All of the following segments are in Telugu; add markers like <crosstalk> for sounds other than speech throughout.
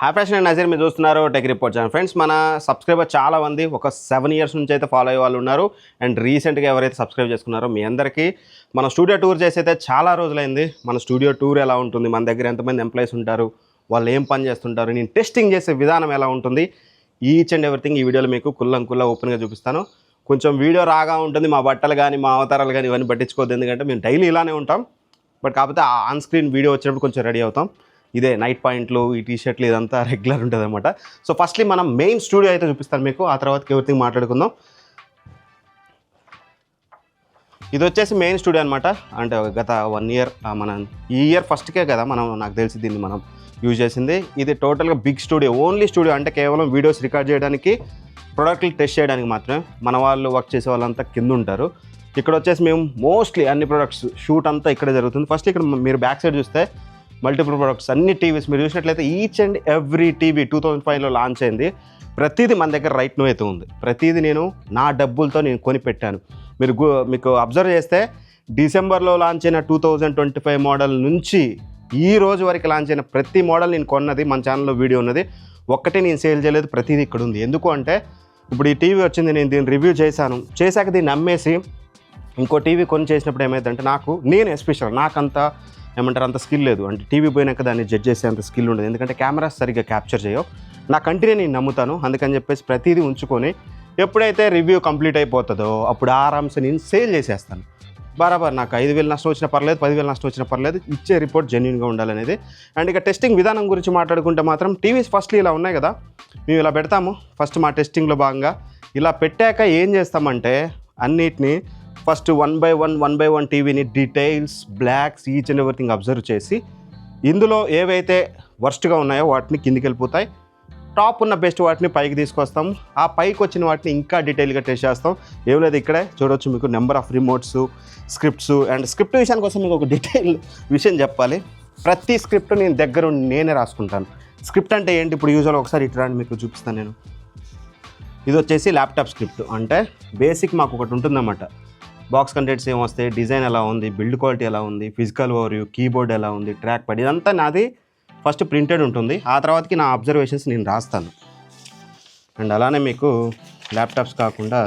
హాయ్ ఫ్రెండ్స్ నేను నజీర్. మీరు చూస్తున్నారు టెక్ రిపోర్ట్ ఛానల్ ఫ్రెండ్స్ మన సబ్స్క్రైబర్ చాలా మంది ఒక సెవెన్ ఇయర్స్ నుంచి అయితే ఫాలో అయ్యే వాళ్ళు ఉన్నారు. అండ్ రీసెంట్గా ఎవరైతే సబ్స్క్రైబ్ చేసుకున్నారో మీ అందరికీ మన స్టూడియో టూర్ చేసి అయితే చాలా రోజులైంది. మన స్టూడియో టూర్ ఎలా ఉంటుంది? మన దగ్గర ఎంతమంది ఎంప్లాయీస్ ఉంటారు? వాళ్ళు ఏం పని చేస్తుంటారు? నేను టెస్టింగ్ చేసే విధానం ఎలా ఉంటుంది? ఈచ్ అండ్ ఎవ్రీథింగ్ ఈ వీడియోలో మీకు కుల్లం కుల్లా ఓపెన్గా చూపిస్తాను. కొంచెం వీడియో రాగా ఉంటుంది. మా బట్టలు కానీ మా అవతారాలు కానీ ఇవన్నీ పట్టించుకోవద్దు. ఎందుకంటే మేము డైలీ ఇలానే ఉంటాం. బట్ కాకపోతే ఆన్ స్క్రీన్ వీడియో వచ్చినప్పుడు కొంచెం రెడీ అవుతాం. ఇదే నైట్ పాయింట్లు ఈ టీ షర్ట్లు ఇదంతా రెగ్యులర్ ఉంటుంది అనమాట సో ఫస్ట్లీ మనం మెయిన్ స్టూడియో అయితే చూపిస్తాను మీకు. ఆ తర్వాత ఎవ్రీథింగ్ మాట్లాడుకుందాం. ఇది వచ్చేసి మెయిన్ స్టూడియో అనమాట అంటే గత వన్ ఇయర్ మనం ఈ ఇయర్ ఫస్ట్కే కదా మనం నాకు తెలిసి దీన్ని మనం యూజ్ చేసింది. ఇది టోటల్గా బిగ్ స్టూడియో ఓన్లీ స్టూడియో అంటే కేవలం వీడియోస్ రికార్డ్ చేయడానికి ప్రొడక్ట్లు టెస్ట్ చేయడానికి మాత్రమే మన వాళ్ళు వర్క్ చేసే వాళ్ళంతా కింద ఉంటారు. ఇక్కడ వచ్చేసి మేము మోస్ట్లీ అన్ని ప్రొడక్ట్స్ షూట్ అంతా ఇక్కడే జరుగుతుంది. ఫస్ట్ ఇక్కడ మీరు బ్యాక్ సైడ్ చూస్తే మల్టిపుల్ ప్రొడక్ట్స్ అన్ని టీవీస్ మీరు చూసినట్లయితే each and every TV two thousand ఫైవ్లో లాంచ్ అయింది. ప్రతిదీ మన దగ్గర రైట్ నో అయితే ఉంది. ప్రతిదీ నేను నా డబ్బులతో నేను కొనిపెట్టాను. మీరు మీకు అబ్జర్వ్ చేస్తే డిసెంబర్లో లాంచ్ అయిన two thousand twenty five model నుంచి ఈ రోజు వరకు లాంచ్ అయిన ప్రతి మోడల్ నేను కొన్నది మన ఛానల్లో వీడియో ఉన్నది. ఒక్కటే నేను సేల్ చేయలేదు ప్రతిదీ ఇక్కడ ఉంది. ఎందుకు అంటే ఇప్పుడు ఈ టీవీ వచ్చింది నేను దీన్ని రివ్యూ చేశాను. చేశాక దీన్ని అమ్మేసి ఇంకో టీవీ కొని చేసినప్పుడు ఏమైందంటే నాకు నేను ఎస్పెషల్ నాకంత ఏమంటారు అంత స్కిల్ లేదు. అంటే టీవీ పోయినాక దాన్ని జడ్జ్ చేసే అంత స్కిల్ ఉండదు. ఎందుకంటే కెమెరాస్ సరిగ్గా క్యాప్చర్ చేయవు. నా కంటినే నేను నమ్ముతాను. అందుకని చెప్పేసి ప్రతిదీ ఉంచుకొని ఎప్పుడైతే రివ్యూ కంప్లీట్ అయిపోతుందో అప్పుడు ఆరామ్సే నేను సేల్ చేసేస్తాను. బరాబర్ నాకు ఐదు వేలు నష్టం వచ్చినా పర్లేదు పదివేలు నష్టం వచ్చినా పర్లేదు ఇచ్చే రిపోర్ట్ జెన్యున్గా ఉండాలనేది. అండ్ ఇక టెస్టింగ్ విధానం గురించి మాట్లాడుకుంటే మాత్రం టీవీస్ ఫస్ట్లీ ఇలా ఉన్నాయి కదా. మేము ఇలా పెడతాము. ఫస్ట్ మా టెస్టింగ్లో భాగంగా. ఇలా పెట్టాక ఏం చేస్తామంటే అన్నిటినీ first one by one one by one టీవీని details blocks each and everything observe చేసి ఇందులో ఏవైతే వర్స్ట్గా ఉన్నాయో వాటిని కిందికి వెళ్ళిపోతాయి. టాప్ ఉన్న బెస్ట్ వాటిని పైకి తీసుకొస్తాం ఆ పైకి వచ్చిన వాటిని ఇంకా డీటెయిల్గా టెస్ట్ చేస్తాం. ఏం లేదు ఇక్కడే చూడొచ్చు మీకు number of remotes scripts and script విషయానికి కోసం మీకు ఒక డీటెయిల్ విషయం చెప్పాలి. ప్రతి స్క్రిప్ట్ నేను దగ్గర ఉండి నేనే రాసుకుంటాను. స్క్రిప్ట్ అంటే ఏంటి? ఇప్పుడు యూజువల్ ఒకసారి ఇటు మీకు చూపిస్తాను నేను. ఇది వచ్చేసి ల్యాప్టాప్ స్క్రిప్ట్. అంటే బేసిక్ మాకు ఒకటి ఉంటుందన్నమాట. బాక్స్ కంటెంట్స్ ఏం వస్తాయి? డిజైన్ ఎలా ఉంది? బిల్డ్ క్వాలిటీ ఎలా ఉంది? ఫిజికల్ ఓవర్వ్యూ కీబోర్డ్ ఎలా ఉంది? ట్రాక్ ప్యాడ్ ఇదంతా నాది ఫస్ట్ ప్రింటెడ్ ఉంటుంది. ఆ తర్వాతకి నా అబ్జర్వేషన్స్ నేను రాస్తాను. అండ్ అలానే మీకు ల్యాప్టాప్స్ కాకుండా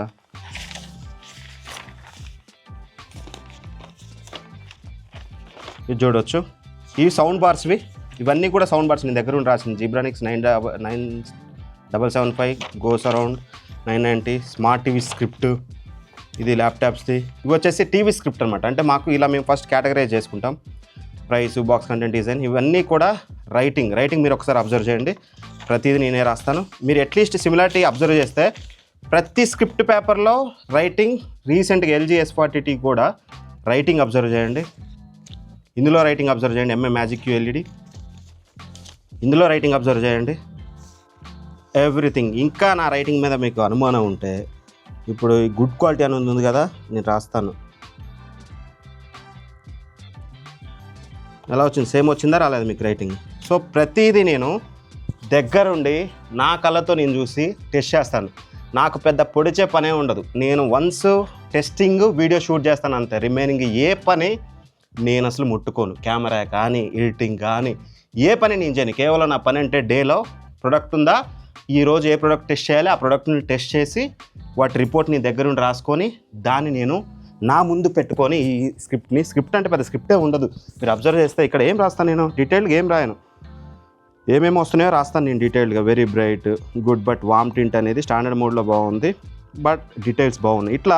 ఇది చూడొచ్చు. ఇవి సౌండ్ బార్స్వి ఇవన్నీ కూడా సౌండ్ బార్స్ నేను దగ్గర ఉండి రాసింది Zebronics nine nine double seven five goes around nine ninety smart TV script ఇది ల్యాప్టాప్స్ది ఇవి వచ్చేసి టీవీ స్క్రిప్ట్ అనమాట అంటే మాకు ఇలా మేము ఫస్ట్ కేటగరైజ్ చేసుకుంటాం. ప్రైస్ బాక్స్ కంటెంట్ డిజైన్ ఇవన్నీ కూడా రైటింగ్ రైటింగ్ మీరు ఒకసారి అబ్జర్వ్ చేయండి. ప్రతిదీ నేనే రాస్తాను. మీరు అట్లీస్ట్ సిమిలారిటీ అబ్జర్వ్ చేస్తే ప్రతి స్క్రిప్ట్ పేపర్లో రైటింగ్ రీసెంట్గా ఎల్జీ ఎస్ ఫార్టీ కూడా రైటింగ్ అబ్జర్వ్ చేయండి. ఇందులో రైటింగ్ అబ్జర్వ్ చేయండి. ఎంఏ మ్యాజిక్ క్యూఎల్ఈడి ఇందులో రైటింగ్ అబ్జర్వ్ చేయండి. ఎవ్రీథింగ్ ఇంకా నా రైటింగ్ మీద మీకు అనుమానం ఉంటే ఇప్పుడు ఈ గుడ్ క్వాలిటీ అని ఉంది కదా నేను రాస్తాను. ఎలా వచ్చింది? సేమ్ వచ్చిందా? రాలేదు మీకు రైటింగ్ సో ప్రతిదీ నేను దగ్గరుండి నా కళ్ళతో నేను చూసి టెస్ట్ చేస్తాను. నాకు పెద్ద పొడిచే పనే ఉండదు. నేను వన్స్ టెస్టింగ్ వీడియో షూట్ చేస్తాను అంతే. రిమైనింగ్ ఏ పని నేను అసలు ముట్టుకోను. కెమెరా కానీ ఎడిటింగ్ కానీ ఏ పని నేను చేయను. కేవలం నా పని అంటే డేలో ప్రొడక్ట్ ఉందా? ఈ రోజు ఏ ప్రోడక్ట్ టెస్ట్ చేయాలి ఆ ప్రోడక్ట్ని టెస్ట్ చేసి వాటి రిపోర్ట్ని దగ్గరుండి రాసుకొని దాన్ని నేను నా ముందు పెట్టుకొని ఈ స్క్రిప్ట్ని స్క్రిప్ట్ అంటే పెద్ద స్క్రిప్టే ఉండదు. మీరు అబ్జర్వ్ చేస్తే ఇక్కడ ఏం రాస్తాను నేను? డీటెయిల్గా ఏం రాయను? ఏమేమి వస్తున్నాయో రాస్తాను నేను డీటెయిల్గా very bright good but warm tint అనేది స్టాండర్డ్ మోడ్లో బాగుంది బట్ డీటెయిల్స్ బాగున్నాయి. ఇట్లా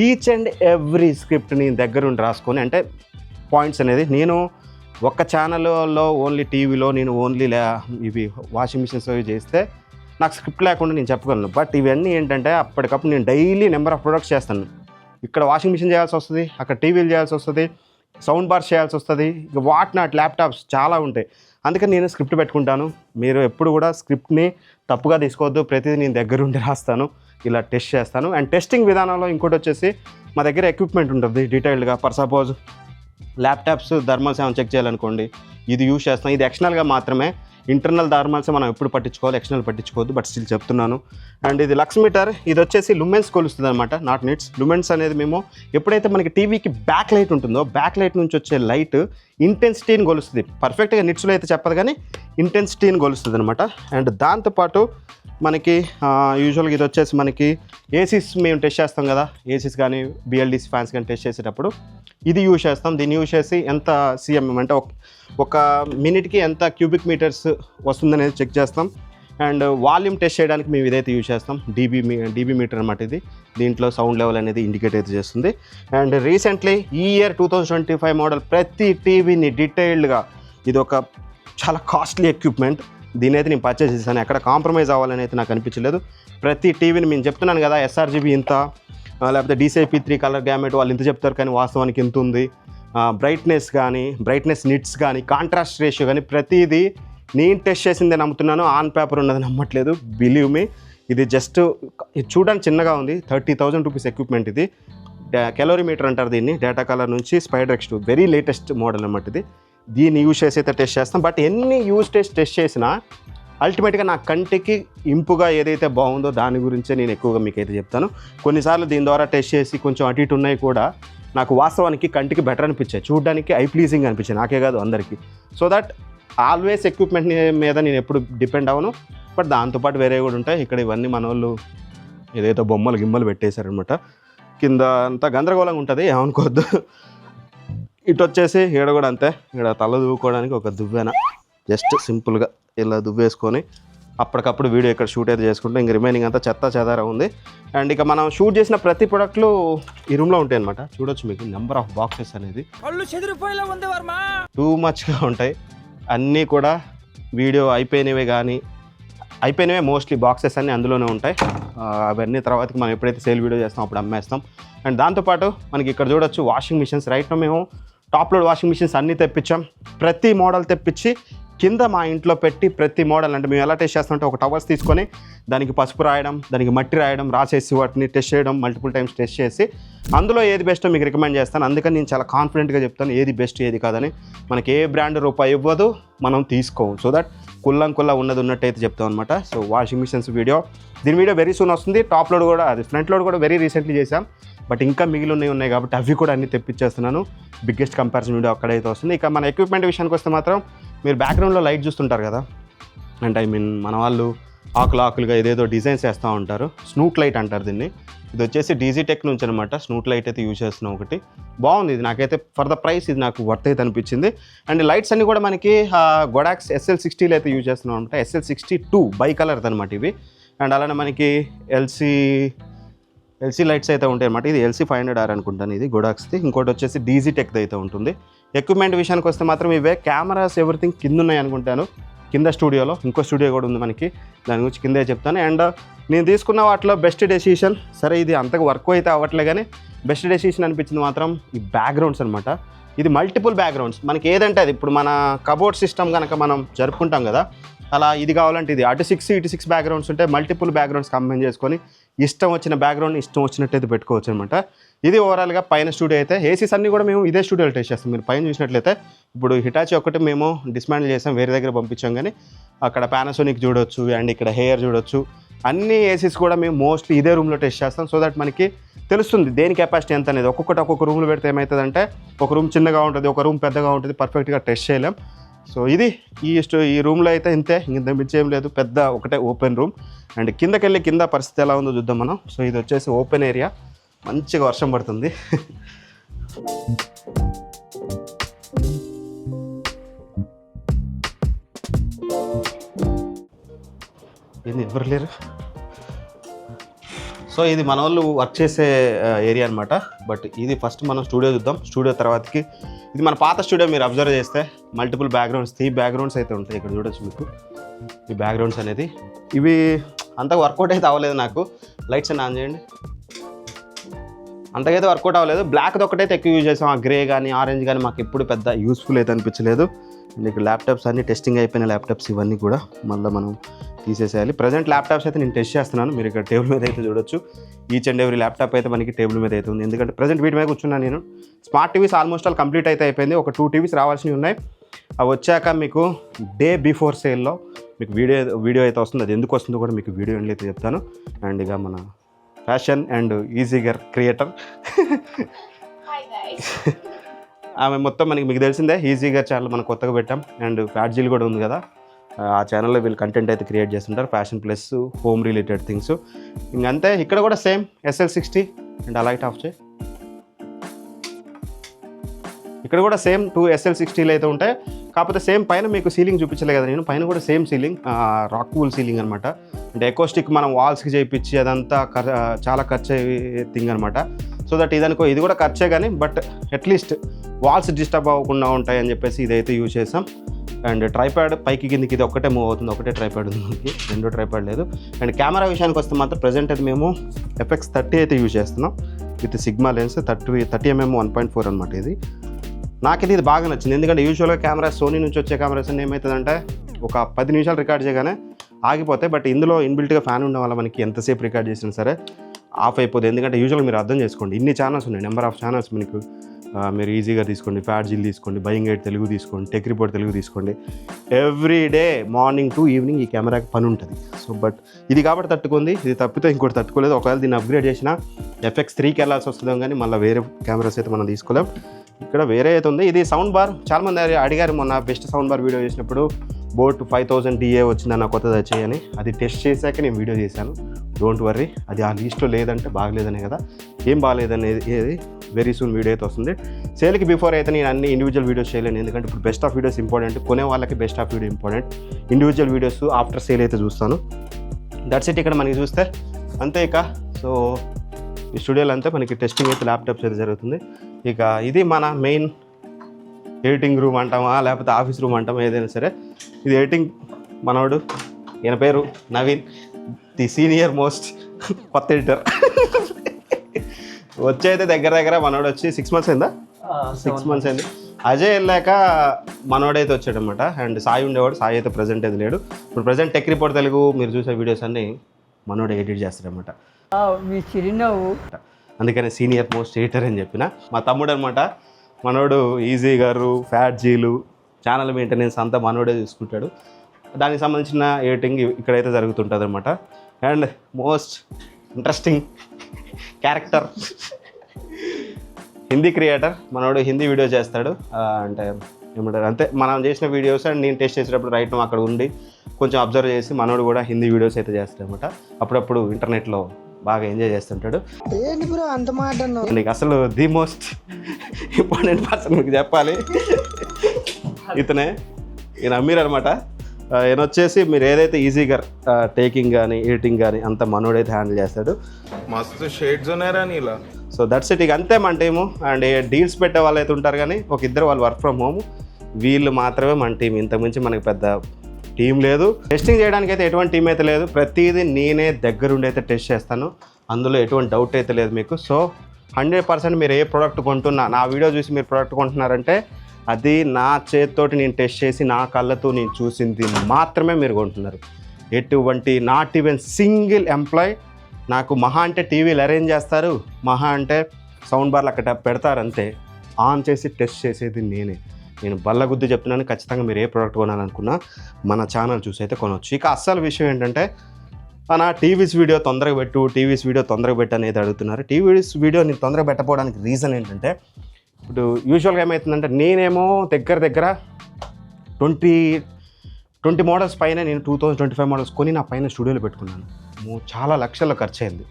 ఈచ్ అండ్ ఎవ్రీ స్క్రిప్ట్ దగ్గర దగ్గరుండి రాసుకొని అంటే పాయింట్స్ అనేది నేను ఒక్క ఛానల్లో ఓన్లీ టీవీలో నేను ఓన్లీ ఇవి వాషింగ్ మిషన్స్ అవి చేస్తే నాకు స్క్రిప్ట్ లేకుండా నేను చెప్పగలను. బట్ ఇవన్నీ ఏంటంటే అప్పటికప్పుడు నేను డైలీ నెంబర్ ఆఫ్ ప్రొడక్ట్స్ చేస్తాను. ఇక్కడ వాషింగ్ మిషన్ చేయాల్సి వస్తుంది అక్కడ టీవీలు చేయాల్సి వస్తుంది సౌండ్ బార్స్ చేయాల్సి వస్తుంది ఇక వాట్ నాట్ ల్యాప్టాప్స్ చాలా ఉంటాయి. అందుకని నేను స్క్రిప్ట్ పెట్టుకుంటాను. మీరు ఎప్పుడు కూడా స్క్రిప్ట్ని తప్పుగా తీసుకోవద్దు ప్రతిదీ నేను దగ్గర ఉండి రాస్తాను. ఇలా టెస్ట్ చేస్తాను. అండ్ టెస్టింగ్ విధానంలో ఇంకోటి వచ్చేసి మా దగ్గర ఎక్విప్మెంట్ ఉంటుంది డీటెయిల్డ్గా ఫర్ సపోజ్ ల్యాప్టాప్స్ థర్మల్స్ ఏమైనా చెక్ చేయాలనుకోండి ఇది యూస్ చేస్తాం. ఇది ఎక్స్టర్నల్గా మాత్రమే ఇంటర్నల్ థర్మల్స్ మనం ఎప్పుడు పట్టించుకోవాలి ఎక్స్టర్నల్ పట్టించుకోవద్దు బట్ స్టిల్ చెప్తున్నాను. అండ్ ఇది లక్స్ మీటర్ ఇది వచ్చేసి లుమెన్స్ కొలుస్తుంది అనమాట నాట్ నిట్స్ లుమెన్స్ అనేది మేము ఎప్పుడైతే మనకి టీవీకి బ్యాక్ లైట్ ఉంటుందో బ్యాక్ లైట్ నుంచి వచ్చే లైట్ ఇంటెన్సిటీని కొలుస్తుంది. పర్ఫెక్ట్గా నిట్స్లో అయితే చెప్పదు కానీ ఇంటెన్సిటీని కొలుస్తుంది అనమాట అండ్ దాంతోపాటు మనకి యూజువల్గా ఇది వచ్చేసి మనకి ఏసీస్ మేము టెస్ట్ చేస్తాం కదా ఏసీస్ కానీ బిఎల్డీసీ ఫ్యాన్స్ కానీ టెస్ట్ చేసేటప్పుడు ఇది యూజ్ చేస్తాం దీన్ని యూజ్ చేసి ఎంత సిఎంఎం అంటే ఒక ఒక మినిట్కి ఎంత క్యూబిక్ మీటర్స్ వస్తుందనేది చెక్ చేస్తాం. అండ్ వాల్యూమ్ టెస్ట్ చేయడానికి మేము ఇదైతే యూజ్ చేస్తాం డీబీ మీ డీబీ మీటర్ అనమాట ఇది. దీంట్లో సౌండ్ లెవెల్ అనేది ఇండికేట్ అయితే చేస్తుంది. అండ్ రీసెంట్లీ ఈ year two thousand twenty five model ప్రతి టీవీని డీటెయిల్డ్గా ఇది ఒక చాలా కాస్ట్లీ ఎక్విప్మెంట్ దీని అయితే నేను పర్చేస్ చేశాను. ఎక్కడ కాంప్రమైజ్ అవ్వాలని అయితే నాకు అనిపించలేదు. ప్రతి టీవీని మేము చెప్తున్నాను కదా ఎస్ఆర్జీబీ ఇంత లేకపోతే డీసీఐపీ త్రీ కలర్ గ్యామెట్ వాళ్ళు ఇంత చెప్తారు కానీ వాస్తవానికి ఇంత ఉంది. బ్రైట్నెస్ కానీ బ్రైట్నెస్ నిట్స్ కానీ కాంట్రాస్ట్ రేషియో కానీ ప్రతిదీ నేను టెస్ట్ చేసిందే నమ్ముతున్నాను. ఆన్ పేపర్ ఉన్నది నమ్మట్లేదు. బిలీవ్ మీ ఇది జస్ట్ ఇది చూడడానికి చిన్నగా ఉంది. థర్టీ థౌజండ్ రూపీస్ ఎక్విప్మెంట్ ఇది. కెలోరీమీటర్ అంటారు దీన్ని. డేటా కలర్ నుంచి Spyder X two very latest model అన్నమాట ఇది. దీన్ని యూజ్ చేసి అయితే టెస్ట్ చేస్తాం. బట్ ఎన్ని యూజ్ టెస్ట్ టెస్ట్ చేసినా అల్టిమేట్గా నా కంటికి ఇంపుగా ఏదైతే బాగుందో దాని గురించే నేను ఎక్కువగా మీకు అయితే చెప్తాను. కొన్నిసార్లు దీని ద్వారా టెస్ట్ చేసి కొంచెం అటు ఇటు ఉన్నాయి కూడా నాకు వాస్తవానికి కంటికి బెటర్ అనిపించాయి. చూడడానికి ఐ ప్లీజింగ్ అనిపించాయి. నాకే కాదు అందరికీ. సో దట్ ఆల్వేస్ ఎక్విప్మెంట్ మీద నేను ఎప్పుడు డిపెండ్ అవను బట్ దాంతోపాటు వేరే కూడా ఉంటాయి. ఇక్కడ ఇవన్నీ మన వాళ్ళు ఏదైతే బొమ్మలు గిమ్మలు పెట్టేశారనమాట కింద అంతా గందరగోళంగా ఉంటుంది. ఏమనుకోవద్దు. ఇటు వచ్చేసి ఈడ కూడా అంతే. ఇక్కడ తల దువ్వుకోవడానికి ఒక దువ్వెన. జస్ట్ సింపుల్గా ఇలా దువ్వేసుకొని అప్పటికప్పుడు వీడియో ఇక్కడ షూట్ అయితే చేసుకుంటే ఇంక రిమైనింగ్ అంతా చెత్త చెదార ఉంది. అండ్ ఇక మనం షూట్ చేసిన ప్రతి ప్రొడక్ట్లు ఈ రూమ్లో ఉంటాయి అనమాట చూడొచ్చు మీకు నెంబర్ ఆఫ్ బాక్సెస్ అనేది. టూ మచ్గా ఉంటాయి. అన్నీ కూడా వీడియో అయిపోయినవే కానీ అయిపోయినవే మోస్ట్లీ బాక్సెస్ అన్నీ అందులోనే ఉంటాయి. అవన్నీ తర్వాతకి మనం ఎప్పుడైతే సేల్ వీడియో చేస్తాం అప్పుడు అమ్మేస్తాం. అండ్ దాంతోపాటు మనకి ఇక్కడ చూడొచ్చు వాషింగ్ మిషన్స్ రైట్ మేము టాప్ లోడ్ వాషింగ్ మిషన్స్ అన్నీ తెప్పించాం. ప్రతి మోడల్ తెప్పించి కింద మా ఇంట్లో పెట్టి ప్రతి మోడల్ అంటే మేము ఎలా టెస్ట్ చేస్తామంటే ఒక టవర్స్ తీసుకొని దానికి పసుపు రాయడం దానికి మట్టి రాయడం రాసేసి వాటిని టెస్ట్ చేయడం మల్టిపుల్ టైమ్స్ టెస్ట్ చేసి అందులో ఏది బెస్టో మీకు రికమెండ్ చేస్తాను. అందుకని నేను చాలా కాన్ఫిడెంట్గా చెప్తాను ఏది బెస్ట్ ఏది కాదని. మనకి ఏ బ్రాండ్ రూపాయి ఇవ్వదు మనం తీసుకోము. సో దట్ కుల్లం కుల్లా ఉన్నది ఉన్నట్టు అయితే చెప్తాం అనమాట సో వాషింగ్ మిషన్స్ వీడియో దీని వీడియో వెరీ సూన్ వస్తుంది. టాప్ లోడ్ కూడా అది ఫ్రంట్ లోడ్ కూడా వెరీ రీసెంట్లీ చేశాం. బట్ ఇంకా మిగిలి ఉన్నాయి ఉన్నాయి కాబట్టి అవి కూడా అన్ని తెప్పించేస్తున్నాను. బిగ్గెస్ట్ కంపారిజన్ వీడియో అక్కడైతే వస్తుంది. ఇక మన ఎక్విప్మెంట్ విషయానికి వస్తే మాత్రం మీరు బ్యాక్గ్రౌండ్లో లైట్ చూస్తుంటారు కదా? అంటే ఐ మీన్ మన వాళ్ళు ఆకులు ఆకులుగా ఏదేదో డిజైన్స్ వేస్తూ ఉంటారు. స్నూట్ లైట్ అంటారు దీన్ని. ఇది వచ్చేసి డీజీ టెక్ నుంచి అనమాట స్నూట్ లైట్ అయితే యూజ్ చేస్తున్నాం ఒకటి. బాగుంది ఇది. నాకైతే ఫర్ ద ప్రైస్ ఇది నాకు వర్త్ అయితే అనిపించింది. అండ్ లైట్స్ అన్ని కూడా మనకి గొడాక్స్ ఎస్ఎల్ సిక్స్టీలో అయితే యూజ్ చేస్తున్నాం అనమాట ఎస్ఎల్ సిక్స్టీ టూ బై కలర్ది అనమాట ఇవి. అండ్ అలానే మనకి ఎల్సీ ఎల్సీ లైట్స్ అయితే ఉంటాయి అనమాట ఇది ఎల్సీ ఫైవ్ హండ్రెడ్ ఆర్ అనుకుంటాను ఇది గొడాక్స్ది ఇంకోటి వచ్చేసి డీజీ టెక్ది అయితే ఉంటుంది. ఎక్విప్మెంట్ విషయానికి వస్తే మాత్రం ఇవే. కెమెరాస్ ఎవ్రీథింగ్ కింద ఉన్నాయి అనుకుంటాను. కింద స్టూడియోలో ఇంకో స్టూడియో కూడా ఉంది మనకి. దాని గురించి కిందే చెప్తాను. అండ్ నేను తీసుకున్న వాటిలో బెస్ట్ డెసిషన్ సరే ఇది అంతగా వర్క్ అయితే అవ్వట్లే కానీ బెస్ట్ డెసిషన్ అనిపించింది మాత్రం ఈ బ్యాక్గ్రౌండ్స్ అనమాట ఇది మల్టిపుల్ బ్యాక్గ్రౌండ్స్ మనకి ఏదంటే అది ఇప్పుడు మన కబోర్డ్ సిస్టమ్ కనుక మనం జరుపుకుంటాం కదా అలా ఇది కావాలంటే ఇది. అటు సిక్స్ ఇటు సిక్స్ బ్యాక్గ్రౌండ్స్ ఉంటే మల్టిపుల్ బ్యాక్గ్రౌండ్స్ కంబైన్ చేసుకొని ఇష్టం వచ్చిన బ్యాక్గ్రౌండ్ ఇష్టం వచ్చినట్టయితే పెట్టుకోవచ్చు అనమాట ఇది ఓవరాల్గా పైన స్టూడియో అయితే ఏసీస్ అన్ని కూడా మేము ఇదే స్టూడియోలో టెస్ట్ చేస్తాం. మీరు పైన చూసినట్లయితే ఇప్పుడు హిటాచి ఒకటి మేము డిస్మాండిల్ చేసాం వేరే దగ్గర పంపించాం కానీ అక్కడ పానాసోనిక్ చూడొచ్చు అండ్ ఇక్కడ హెయిర్ చూడొచ్చు. అన్ని ఏసీస్ కూడా మేము మోస్ట్లీ ఇదే రూమ్లో టెస్ట్ చేస్తాం. సో దట్ మనకి తెలుస్తుంది దేని కెపాసిటీ ఎంత అనేది. ఒక్కొక్కటి ఒక్కొక్క రూమ్లో పెడితే ఏమవుతుందంటే ఒక రూమ్ చిన్నగా ఉంటుంది ఒక రూమ్ పెద్దగా ఉంటుంది పర్ఫెక్ట్గా టెస్ట్ చేయలేం. సో ఇది ఈ ఈ రూమ్లో అయితే ఇంతే ఇంత మించి ఏం లేదు. పెద్ద ఒకటే ఓపెన్ రూమ్ అండ్ కిందకెళ్ళి కింద పరిస్థితి ఎలా ఉందో చూద్దాం మనం. సో ఇది వచ్చేసి ఓపెన్ ఏరియా మంచిగా వర్షం పడుతుంది. ఏంది ఎవరు లేరు? సో ఇది మన వాళ్ళు వర్క్ చేసే ఏరియా అనమాట బట్ ఇది ఫస్ట్ మనం స్టూడియో చూద్దాం. స్టూడియో తర్వాతకి ఇది మన పాత స్టూడియో మీరు అబ్జర్వ్ చేస్తే మల్టిపుల్ బ్యాక్గ్రౌండ్స్ త్రీ బ్యాక్గ్రౌండ్స్ అయితే ఉంటాయి ఇక్కడ చూడొచ్చు మీకు. ఈ బ్యాక్గ్రౌండ్స్ అనేది. ఇవి అంతగా వర్కౌట్ అయితే అవ్వలేదు నాకు. లైట్స్ అని ఆన్ చేయండి. అంతకైతే వర్కౌట్ అవ్వలేదు. బ్లాక్ ఒకటైతే ఎక్కువ యూజ్ చేసాం. ఆ గ్రే కానీ ఆరెంజ్ కానీ మాకు ఎప్పుడు పెద్ద యూస్ఫుల్ అయితే అనిపించలేదు. మీకు ల్యాప్టాప్స్ అన్ని టెస్టింగ్ అయిపోయిన ల్యాప్టాప్స్ ఇవన్నీ కూడా మళ్ళీ మనం తీసేసేయాలి. ప్రజెంట్ ల్యాప్టాప్స్ అయితే నేను టెస్ట్ చేస్తున్నాను. మీరు ఇక్కడ టేబుల్ మీద అయితే చూడొచ్చు. ఈచ్ అండ్ ఎవ్రీ ల్యాప్టాప్ అయితే మనకి టేబుల్ మీద అయితే ఉంది. ఎందుకంటే ప్రజెంట్ వీటి మీద కూర్చున్నాను నేను. Smart TVs almost all complete అయితే అయిపోయింది. ఒక టూ టీవీస్ రావాల్సినవి ఉన్నాయి. అవి వచ్చాక మీకు డే బిఫోర్ సేల్లో మీకు వీడియో వీడియో అయితే వస్తుంది. అది ఎందుకు వస్తుందో కూడా మీకు వీడియో ఎండ్లో అయితే చెప్తాను. అండ్ ఇక మన ఫ్యాషన్ అండ్ ఈజీగర్ క్రియేటర్ ఆమె మొత్తం మనకి మీకు తెలిసిందే ఈజీగా ఛానల్ మనం కొత్తగా పెట్టాం. అండ్ ఫ్యాట్జీల్ కూడా ఉంది కదా. ఆ ఛానల్లో వీళ్ళు కంటెంట్ అయితే క్రియేట్ చేస్తుంటారు fashion plus home related things ఇంకంతే ఇక్కడ కూడా సేమ్ ఎస్ఎల్ సిక్స్టీ అండ్ ఆ లైట్ ఆఫ్ చేయి ఇక్కడ కూడా సేమ్ టూ ఎస్ఎల్ సిక్స్టీలు అయితే ఉంటాయి. కాకపోతే సేమ్ పైన మీకు సీలింగ్ చూపించలే కదా నేను. పైన కూడా same ceiling rock wool ceiling అనమాట అంటే ఎకోస్టిక్ మనం వాల్స్కి చేయించి అదంతా చాలా ఖర్చు థింగ్ అనమాట సో దట్ ఇదనుకో ఇది కూడా ఖర్చే కానీ బట్ అట్లీస్ట్ వాల్స్ డిస్టర్బ్ అవ్వకుండా ఉంటాయి అని చెప్పేసి ఇదైతే యూజ్ చేసాం అండ్ ట్రైప్యాడ్ పైకి కిందకి ఇది ఒకటే మూవ్ అవుతుంది. ఒకటే ట్రైప్యాడ్ ఉంది మనకి. రెండో ట్రైప్యాడ్ లేదు. అండ్ కెమెరా విషయానికి వస్తే మాత్రం ప్రజెంట్ అయితే మేము ఎఫ్ఎక్స్ థర్టీ అయితే యూజ్ చేస్తున్నాం. With sigma lens thirty thirty mm one point four అనమాట ఇది. నాకైతే ఇది బాగా నచ్చింది. ఎందుకంటే యూజువల్గా కెమెరా సోనీ నుంచి వచ్చే కెమెరాస్ ఏమవుతుందంటే ఒక పది నిమిషాలు రికార్డ్ చేయగానే ఆగిపోతాయి. బట్ ఇందులో ఇన్బిల్ట్గా ఫ్యాన్ ఉండడం వల్ల మనకి ఎంతసేపు రికార్డ్ చేసినా సరే ఆఫ్ అయిపోతుంది ఎందుకంటే యూజువల్గా మీరు అర్థం చేసుకోండి. ఇన్ని ఛానల్స్ ఉన్నాయి. నెంబర్ ఆఫ్ ఛానల్స్ మీకు మీరు ఈజీగా తీసుకోండి ఫ్యాట్ జిల్ తీసుకోండి బయింగ్ ఎయిట్ తెలుగు తీసుకోండి టెక్ రిపోర్ట్ తెలుగు తీసుకోండి. Every day morning to evening ఈ కెమెరాకి పని ఉంటుంది. సో బట్ ఇది కాబట్టి తట్టుకుంది ఇది తప్పితే ఇంకోటి తట్టుకోలేదు. ఒకవేళ దీన్ని అప్గ్రేడ్ చేసినా ఎఫ్ఎక్స్ త్రీకి వెళ్ళాల్సి వస్తుందేమో కానీ మళ్ళీ వేరే కెమెరాస్ అయితే మనం తీసుకోలేం. ఇక్కడ వేరే అయితే ఉంది. ఇది సౌండ్ బార్ చాలామంది అడిగారు మొన్న బెస్ట్ సౌండ్ బార్ వీడియో చేసినప్పుడు బోట్ ఫైవ్ థౌసండ్ డిఏ వచ్చిందన్న కొత్తది వచ్చాయని అది టెస్ట్ చేశాక నేను వీడియో చేశాను. డోంట్ వర్రీ అది ఆ లిస్ట్లో లేదంటే బాగలేదనే కదా. ఏం బాగలేదనేది వెరీ సూన్ వీడియో అయితే వస్తుంది. సేల్కి బిఫోర్ అయితే నేను అన్ని ఇండివిజువల్ వీడియోస్ చేయలేను. ఎందుకంటే ఇప్పుడు బెస్ట్ ఆఫ్ వీడియోస్ ఇంపార్టెంట్ కొనే వాళ్ళకి best of video important individual videos after sale అయితే చూస్తాను. దట్స్ ఇట్ ఇక్కడ మనకి చూస్తే. అంతే ఇక. సో ఈ స్టూడియోలో అంతా మనకి టెస్టింగ్ అయితే ల్యాప్టాప్స్ అయితే జరుగుతుంది. ఇక ఇది మన మెయిన్ ఎడిటింగ్ రూమ్ అంటామా? లేకపోతే ఆఫీస్ రూమ్ అంటామా? ఏదైనా సరే. ఇది ఎడిటింగ్ మనవాడు ఈయన పేరు నవీన్ ది సీనియర్ మోస్ట్ <laughs> కొత్త ఎడిటర్ వచ్చైతే దగ్గర దగ్గర మనోడు వచ్చి సిక్స్ మంత్స్ అయిందా? సిక్స్ మంత్స్ అయింది. అజయ్ వెళ్ళాక మనోడైతే వచ్చాడనమాట అండ్ సాయి ఉండేవాడు సాయి అయితే ప్రజెంట్ అయితే లేడు. ఇప్పుడు ప్రజెంట్ టెక్ రిపోర్ట్ తెలుగు మీరు చూసే వీడియోస్ అన్ని మనోడు ఎడిట్ చేస్తాడనమాట మీ చిరునవ్వు. అందుకని సీనియర్ మోస్ట్ ఎడిటర్ అని చెప్పిన. మా తమ్ముడు అనమాట మనోడు ఈజీ గారు ఫ్యాట్ జీలు ఛానల్ మెయింటెనెన్స్ అంతా మనోడే చూసుకుంటాడు. దానికి సంబంధించిన ఎడిటింగ్ ఇక్కడైతే జరుగుతుంటుంది అనమాట and most interesting character. Hindi creator మనోడు హిందీ వీడియో చేస్తాడు. అంటే ఏమంటారు అంతే మనం చేసిన వీడియోస్ అండ్ నేను టెస్ట్ చేసేటప్పుడు రైట్ అక్కడ ఉండి కొంచెం అబ్జర్వ్ చేసి మనోడు కూడా హిందీ వీడియోస్ అయితే చేస్తాడు అనమాట అప్పుడప్పుడు ఇంటర్నెట్లో బాగా ఎంజాయ్ చేస్తుంటాడు. అంత మాట నీకు అసలు ది మోస్ట్ ఇంపార్టెంట్ పర్సన్ మీకు చెప్పాలి. ఇతనే ఈయన అమీర్ అనమాట ఈయన వచ్చేసి మీరు ఏదైతే ఈజీగా టేకింగ్ కానీ ఎడిటింగ్ కానీ అంత మనోడైతే హ్యాండిల్ చేస్తాడు. మస్తు షేడ్స్ ఉన్నాయరా ఇలా సో దట్స్ ఇట్ ఇక అంతే మన టీము అండ్ డీల్స్ పెట్టే వాళ్ళు అయితే ఉంటారు కానీ ఒక ఇద్దరు వాళ్ళు వర్క్ ఫ్రమ్ హోమ్ వీళ్ళు మాత్రమే మన టీం ఇంతకుమించి మనకి పెద్ద టీం లేదు. టెస్టింగ్ చేయడానికి అయితే ఎటువంటి టీం అయితే లేదు. ప్రతిదీ నేనే దగ్గరుండి అయితే టెస్ట్ చేస్తాను. అందులో ఎటువంటి డౌట్ అయితే లేదు మీకు. సో హండ్రెడ్ పర్సెంట్ మీరు ఏ ప్రోడక్ట్ కొంటున్నా నా వీడియో చూసి మీరు ప్రోడక్ట్ కొంటున్నారంటే అది నా చేతితోటి నేను టెస్ట్ చేసి నా కళ్ళతో నేను చూసింది మాత్రమే మీరు కొంటున్నారు. ఎటువంటి నాట్ ఈవెన్ సింగిల్ ఎంప్లాయ్ నాకు మహా అంటే టీవీలు అరేంజ్ చేస్తారు మహా అంటే సౌండ్ బార్లు అక్కడ పెడతారంతే ఆన్ చేసి టెస్ట్ చేసేది నేనే. నేను బల్ల గుద్ది చెప్తున్నాను ఖచ్చితంగా మీరు ఏ ప్రోడక్ట్ కొనాలనుకున్నా మన ఛానల్ చూసి అయితే కొనవచ్చు ఇక అస్సలు విషయం ఏంటంటే నా టీవీస్ వీడియో తొందరగా పెట్టు టీవీస్ వీడియో తొందరగా పెట్టు అనేది అడుగుతున్నారు. టీవీస్ వీడియో నేను తొందరగా పెట్టపోవడానికి రీజన్ ఏంటంటే ఇప్పుడు యూజువల్గా ఏమవుతుందంటే నేనేమో దగ్గర దగ్గర ట్వంటీ ట్వంటీ మోడల్స్ పైన నేను two thousand twenty five models కొని నా పైన స్టూడియోలో పెట్టుకున్నాను. చాలా లక్షల్లో ఖర్చు అయింది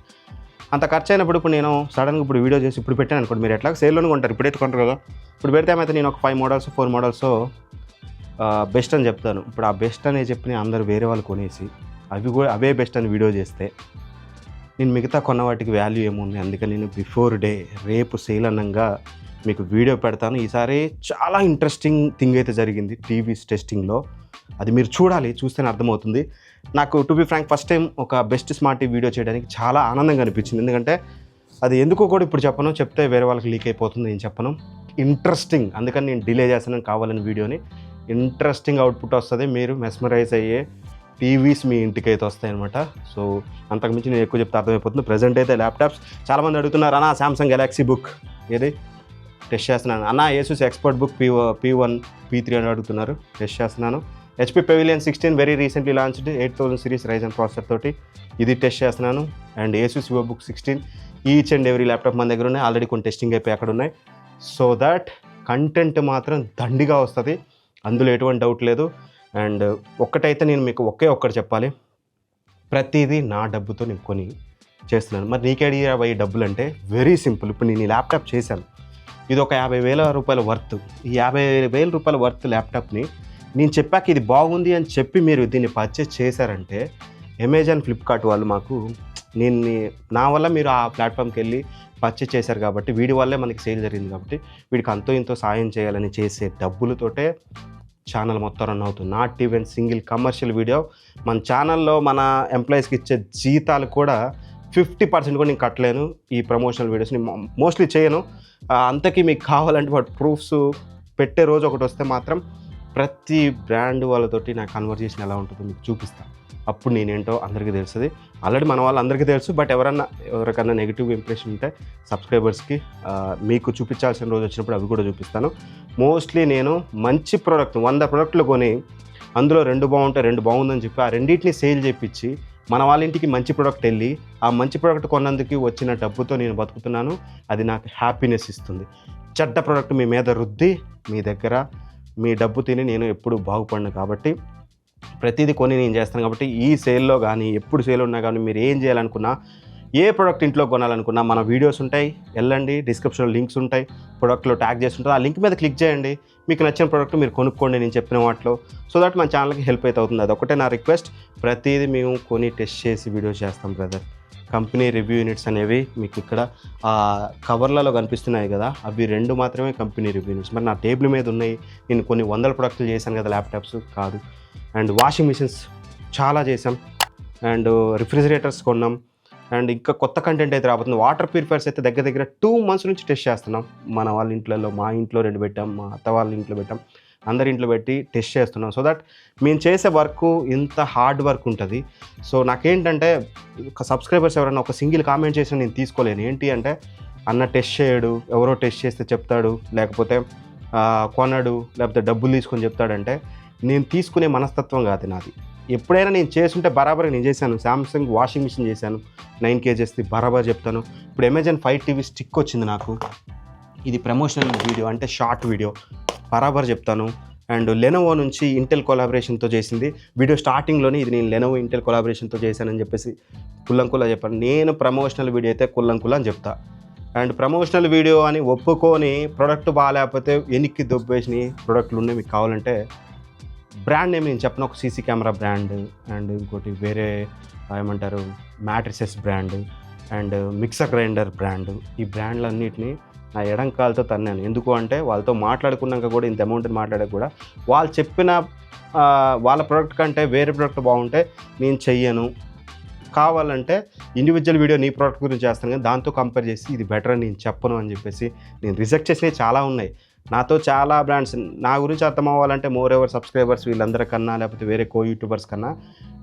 అంత ఖర్చు అయినప్పుడు ఇప్పుడు నేను సడన్గా ఇప్పుడు వీడియో చేసి ఇప్పుడు పెట్టాను అనుకోండి మీరు ఎట్లా సేల్లోనే కొంటారు ఇప్పుడు కొంటారు కదా. ఇప్పుడు పెడితే ఏమైతే నేను ఒక five models four models best అని చెప్తాను. ఇప్పుడు ఆ బెస్ట్ అనే చెప్పి అందరూ వేరే వాళ్ళు కొనేసి అవి కూడా అవే బెస్ట్ అని వీడియో చేస్తే నేను మిగతా కొన్న వాటికి వాల్యూ ఏముంది? అందుకని నేను బిఫోర్ డే రేపు సేల్ అన్నంగా మీకు వీడియో పెడతాను. ఈసారి చాలా ఇంట్రెస్టింగ్ థింగ్ అయితే జరిగింది టీవీస్ టెస్టింగ్లో అది మీరు చూడాలి చూస్తేనే అర్థమవుతుంది. నాకు to be frank first time ఒక బెస్ట్ స్మార్ట్ టీవీ వీడియో చేయడానికి చాలా ఆనందంగా అనిపించింది. ఎందుకంటే అది ఎందుకో కూడా ఇప్పుడు చెప్పను చెప్తే వేరే వాళ్ళకి లీక్ అయిపోతుంది నేను చెప్పను. ఇంట్రెస్టింగ్ అందుకని నేను డిలే చేస్తాను కావాలని వీడియోని. ఇంట్రెస్టింగ్ అవుట్పుట్ వస్తుంది మీరు మెస్మరైజ్ అయ్యే టీవీస్ మీ ఇంటికి అయితే వస్తాయి అనమాట సో అంతకుమించి నేను ఎక్కువ చెప్తే అర్థమైపోతుంది. ప్రజెంట్ అయితే ల్యాప్టాప్స్ చాలామంది అడుగుతున్నారు అన్నా సామ్సంగ్ గెలాక్సీ బుక్ ఏది? టెస్ట్ చేస్తున్నాను. అన్న Asus Expert Book P P one P three అని అడుగుతున్నారు. టెస్ట్ చేస్తున్నాను. HP Pavilion sixteen very recently launched eight thousand series Ryzen processor తోటి ఇది టెస్ట్ చేస్తున్నాను. And Asus Vivo Book sixteen each and every laptop మన దగ్గర ఉన్నాయి. ఆల్రెడీ కొన్ని టెస్టింగ్ అయిపోయి అక్కడ ఉన్నాయి. సో దట్ కంటెంట్ మాత్రం దండిగా వస్తుంది. అందులో ఎటువంటి డౌట్ లేదు. అండ్ ఒక్కటైతే నేను మీకు ఒకే ఒక్కటి చెప్పాలి. ప్రతిదీ నా డబ్బుతో నేను కొని చేస్తున్నాను. మరి నీకేడియా అయ్యే డబ్బులు అంటే వెరీ సింపుల్ ఇప్పుడు నేను ఈ ల్యాప్టాప్ చేశాను. ఇది ఒక యాభై వేల రూపాయల వర్త్ ఈ యాభై వేల రూపాయల వర్త్ ల్యాప్టాప్ని నేను చెప్పాక ఇది బాగుంది అని చెప్పి మీరు దీన్ని పర్చేస్ చేశారంటే అమెజాన్ ఫ్లిప్కార్ట్ వాళ్ళు మాకు నేను నా వల్ల మీరు ఆ ప్లాట్ఫామ్కి వెళ్ళి పర్చేస్ చేశారు కాబట్టి వీడి వల్లే మనకి సేల్ జరిగింది కాబట్టి వీడికి అంతో ఇంతో సాయం చేయాలని చేసే డబ్బులతోటే ఛానల్ మొత్తం రన్ అవుతుంది. Not even single commercial video మన ఛానల్లో మన ఎంప్లాయీస్కి ఇచ్చే జీతాలు కూడా ఫిఫ్టీ పర్సెంట్ కూడా నేను కట్టలేను ఈ ప్రమోషనల్ వీడియోస్ని మోస్ట్లీ చేయను. అంతకీ మీకు కావాలంటే వాటి ప్రూఫ్స్ పెట్టే రోజు ఒకటి వస్తే మాత్రం ప్రతి బ్రాండ్ వాళ్ళతోటి నా కన్వర్జేషన్ ఎలా ఉంటుందో మీకు చూపిస్తాను అప్పుడు నేనేంటో అందరికీ తెలుస్తుంది. ఆల్రెడీ మన వాళ్ళందరికీ తెలుసు బట్ ఎవరన్నా ఎవరికన్నా నెగిటివ్ ఇంప్రెషన్ ఉంటే సబ్స్క్రైబర్స్కి మీకు చూపించాల్సిన రోజు వచ్చినప్పుడు అవి కూడా చూపిస్తాను. మోస్ట్లీ నేను మంచి ప్రోడక్ట్ వంద ప్రోడక్ట్లు కొని అందులో రెండు బాగుంటే రెండు బాగుందని చెప్పి ఆ రెండింటిని సేల్ చేయించి మన వాళ్ళ ఇంటికి మంచి ప్రోడక్ట్ వెళ్ళి ఆ మంచి ప్రోడక్ట్ కొన్నందుకు వచ్చిన డబ్బుతో నేను బతుకుతున్నాను. అది నాకు హ్యాపీనెస్ ఇస్తుంది. చెడ్డ ప్రోడక్ట్ మీ మీద రుద్ది మీ దగ్గర మీ డబ్బు తిని నేను ఎప్పుడు బాగుపడను కాబట్టి ప్రతిదీ కొని నేను చేస్తాను కాబట్టి ఈ సేల్లో కానీ ఎప్పుడు సేల్ ఉన్నా కానీ మీరు ఏం చేయాలనుకున్నా ఏ ప్రోడక్ట్ ఇంట్లో కొనాలనుకున్నా మన వీడియోస్ ఉంటాయి వెళ్ళండి డిస్క్రిప్షన్లో లింక్స్ ఉంటాయి ప్రోడక్ట్లో ట్యాగ్ చేసి ఉంటుంది. ఆ లింక్ మీద క్లిక్ చేయండి. మీకు నచ్చిన ప్రోడక్ట్ మీరు కొనుక్కోండి నేను చెప్పిన వాటిలో. సో దట్ మన ఛానల్కి హెల్ప్ అయితే అవుతుంది. అది ఒకటే నా రిక్వెస్ట్ ప్రతిదీ మేము కొని టెస్ట్ చేసి వీడియోస్ చేస్తాం బ్రదర్ కంపెనీ రివ్యూ యూనిట్స్ అనేవి మీకు ఇక్కడ కవర్లలో కనిపిస్తున్నాయి కదా. అవి రెండు మాత్రమే కంపెనీ రివ్యూ యూనిట్స్ మరి నా టేబుల్ మీద ఉన్నాయి. నేను కొన్ని వందల ప్రొడక్ట్లు చేశాను కదా ల్యాప్టాప్స్ కాదు. అండ్ వాషింగ్ మిషన్స్ చాలా చేసాం అండ్ రిఫ్రిజిరేటర్స్ కొన్నాం. అండ్ ఇంకా కొత్త కంటెంట్ అయితే రాబోతుంది. వాటర్ ప్యూరిఫైర్స్ అయితే దగ్గర దగ్గర టూ మంత్స్ నుంచి టెస్ట్ చేస్తున్నాం. మన వాళ్ళ ఇంట్లో మా ఇంట్లో రెండు పెట్టాం మా అత్త వాళ్ళ ఇంట్లో పెట్టాం. అందరి ఇంట్లో పెట్టి టెస్ట్ చేస్తున్నాం. సో దట్ మేము చేసే వర్క్ ఇంత హార్డ్ వర్క్ ఉంటుంది. సో నాకేంటంటే ఒక సబ్స్క్రైబర్స్ ఎవరైనా ఒక సింగిల్ కామెంట్ చేసినా నేను తీసుకోలేను. ఏంటి అంటే అన్న టెస్ట్ చేయడు ఎవరో టెస్ట్ చేస్తే చెప్తాడు లేకపోతే కొనడు లేకపోతే డబ్బులు తీసుకొని చెప్తాడంటే నేను తీసుకునే మనస్తత్వం కాదు నాది. ఎప్పుడైనా నేను చేస్తుంటే బరాబర్ నేను చేశాను. శాంసంగ్ వాషింగ్ మిషన్ చేశాను. నైన్ కేజెస్ది బరాబర్ చెప్తాను. ఇప్పుడు అమెజాన్ ఫైవ్ టీవీ స్టిక్ వచ్చింది నాకు. ఇది ప్రమోషనల్ వీడియో అంటే షార్ట్ వీడియో బరాబర్ చెప్తాను. అండ్ లెనోవో నుంచి ఇంటెల్ కొలాబరేషన్తో చేసింది. వీడియో స్టార్టింగ్లోనే ఇది నేను లెనోవో ఇంటెల్ కొలాబరేషన్తో చేశానని చెప్పేసి కుల్లంకుల చెప్పాను. నేను ప్రమోషనల్ వీడియో అయితే కుల్లంకుల అని చెప్తా. అండ్ ప్రమోషనల్ వీడియో అని ఒప్పుకొని ప్రోడక్ట్ బాగాలేకపోతే ఎనిక్కి దొబ్బేసిన ప్రోడక్ట్లు ఉన్నాయి మీకు కావాలంటే బ్రాండ్ నేమ్ నేను చెప్పను ఒక సీసీ కెమెరా బ్రాండ్ అండ్ ఇంకోటి వేరే ఏమంటారు mattresses brand and mixer grinder brand. ఈ బ్రాండ్లన్నిటిని నా ఎడంకాలతో తన్నాను. ఎందుకు అంటే వాళ్ళతో మాట్లాడుకున్నాక కూడా ఇంత అమౌంట్ మాట్లాడక కూడా వాళ్ళు చెప్పిన వాళ్ళ ప్రోడక్ట్ కంటే వేరే ప్రోడక్ట్ బాగుంటే నేను చెయ్యను. కావాలంటే ఇండివిజువల్ వీడియో నీ ప్రోడక్ట్ గురించి చేస్తాను కానీ దాంతో కంపేర్ చేసి ఇది బెటర్ అని నేను చెప్పను అని చెప్పేసి నేను రిజెక్ట్ చేసినవి చాలా ఉన్నాయి. నాతో చాలా బ్రాండ్స్ నా గురించి అర్థం అవ్వాలంటే మోర్ ఎవర్ సబ్స్క్రైబర్స్ వీళ్ళందరికన్నా లేకపోతే వేరే కో యూట్యూబర్స్ కన్నా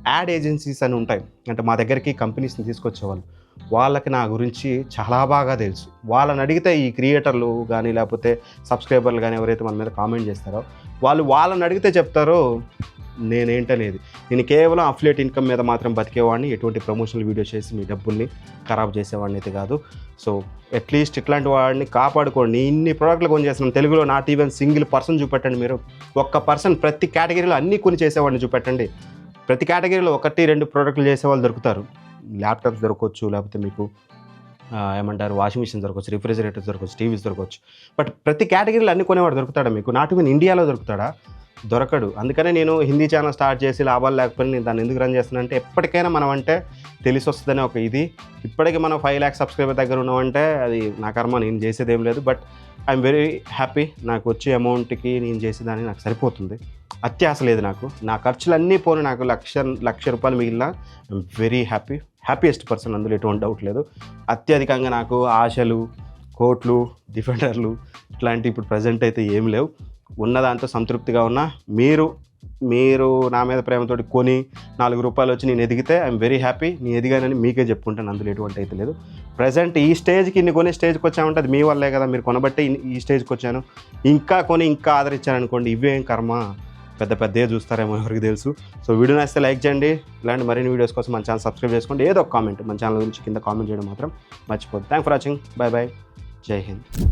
యాడ్ ఏజెన్సీస్ అని ఉంటాయి. అంటే మా దగ్గరికి కంపెనీస్ని తీసుకొచ్చేవాళ్ళు. వాళ్ళకి నా గురించి చాలా బాగా తెలుసు. వాళ్ళని అడిగితే ఈ క్రియేటర్లు కానీ లేకపోతే సబ్స్క్రైబర్లు కానీ ఎవరైతే మన మీద కామెంట్ చేస్తారో వాళ్ళు వాళ్ళని అడిగితే చెప్తారో నేనేంటనేది. నేను కేవలం అఫ్లేట్ ఇన్కమ్ మీద మాత్రం బతికేవాడిని ఎటువంటి ప్రమోషనల్ వీడియో చేసి మీ డబ్బుల్ని ఖరాబ్ చేసేవాడిని అయితే కాదు. సో అట్లీస్ట్ ఇట్లాంటి వాడిని కాపాడుకోండి. ఇన్ని ప్రోడక్ట్లు కొని చేస్తున్నాం తెలుగులో నాట్ ఈవెన్ సింగిల్ పర్సన్ చూపెట్టండి మీరు. ఒక్క పర్సన్ ప్రతి కేటగిరీలో అన్ని కొని చేసేవాడిని చూపెట్టండి. ప్రతి కేటగిరీలో ఒకటి రెండు ప్రోడక్ట్లు చేసేవాళ్ళు దొరుకుతారు. ల్యాప్టాప్స్ దొరకవచ్చు లేకపోతే మీకు ఏమంటారు వాషింగ్ మిషన్ దొరకవచ్చు రిఫ్రిజిరేటర్స్ దొరకవచ్చు టీవీస్ దొరకవచ్చు బట్ ప్రతి కేటగిరీలో అన్ని కొనేవాడు దొరుకుతాడా మీకు? నాట్ ఈవెన్ ఇండియాలో దొరుకుతాడా? దొరకడు. అందుకనే నేను హిందీ ఛానల్ స్టార్ట్ చేసి లాభాలు లేకపోయినా నేను దాన్ని ఎందుకు రన్ చేస్తున్నా అంటే ఎప్పటికైనా మనం అంటే తెలిసి వస్తుందనే ఒక ఇది. ఇప్పటికీ మనం ఫైవ్ ల్యాక్స్ సబ్స్క్రైబర్ దగ్గర ఉన్నామంటే అది నా కర్మ నేను చేసేది ఏం లేదు. బట్ ఐఎమ్ వెరీ హ్యాపీ నాకు వచ్చే అమౌంట్కి నేను చేసేదాన్ని నాకు సరిపోతుంది. అత్యాశ లేదు నాకు. నా ఖర్చులన్నీ పోను నాకు లక్ష లక్ష రూపాయలు మిగిలిన I'm very happy happiest person అందులో ఎటువంటి డౌట్ లేదు. అత్యధికంగా నాకు ఆశలు కోట్లు డిఫెండర్లు ఇట్లాంటి ఇప్పుడు ప్రజెంట్ అయితే ఏం లేవు. ఉన్న దాంతో సంతృప్తిగా ఉన్నా మీరు మీరు నా మీద ప్రేమతోటి కొని నాలుగు రూపాయలు వచ్చి నేను ఎదిగితే ఐఎమ్ వెరీ హ్యాపీ నేను ఎదిగానని మీకే చెప్పుకుంటాను అందులో ఎటువంటి అయితే లేదు. ప్రజెంట్ ఈ స్టేజ్కి ఇన్ని కొని స్టేజ్కి వచ్చామంటే అది మీ వల్లే కదా మీరు కొనబట్టే ఈ స్టేజ్కి వచ్చాను. ఇంకా కొని ఇంకా ఆదరించాను అనుకోండి ఇవేం కర్మ? పెద్ద పెద్దే చూస్తారేమో ఎవరికి తెలుసు. సో వీడియో నచ్చితే లైక్ చేయండి. ఇలాంటి మరిన్ని వీడియోస్ కోసం మన ఛానల్ సబ్స్క్రైబ్ చేసుకోండి. ఏదో ఒక కామెంట్ మన ఛానల్ గురించి కింద కామెంట్ చేయడం మాత్రం మర్చిపోద్దు. Thank for watching bye bye జై హింద్